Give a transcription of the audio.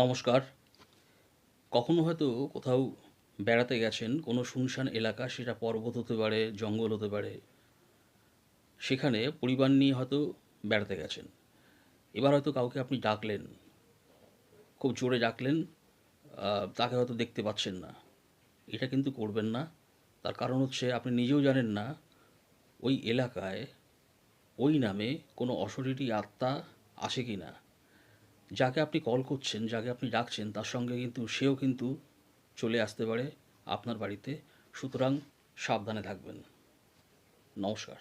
নমস্কার। কখনো হয়তো কোথাও বেড়াতে গেছেন, কোনো শুনশান এলাকা, সেটা পর্বত হতে পারে, জঙ্গল হতে পারে, সেখানে পরিবার নিয়ে হয়তো বেড়াতে গেছেন। এবার হয়তো কাউকে আপনি ডাকলেন, খুব জোরে ডাকলেন তাকে হয়তো দেখতে পাচ্ছেন না। এটা কিন্তু করবেন না। তার কারণ হচ্ছে আপনি নিজেও জানেন না, ওই এলাকায় ওই নামে কোনো অশরীরী আত্মা আসে কি না যাকে আপনি কল করছেন, যাকে আপনি ডাকছেন, তার সঙ্গে কিন্তু সেও কিন্তু চলে আসতে পারে আপনার বাড়িতে। সুতরাং সাবধানে থাকবেন। নমস্কার।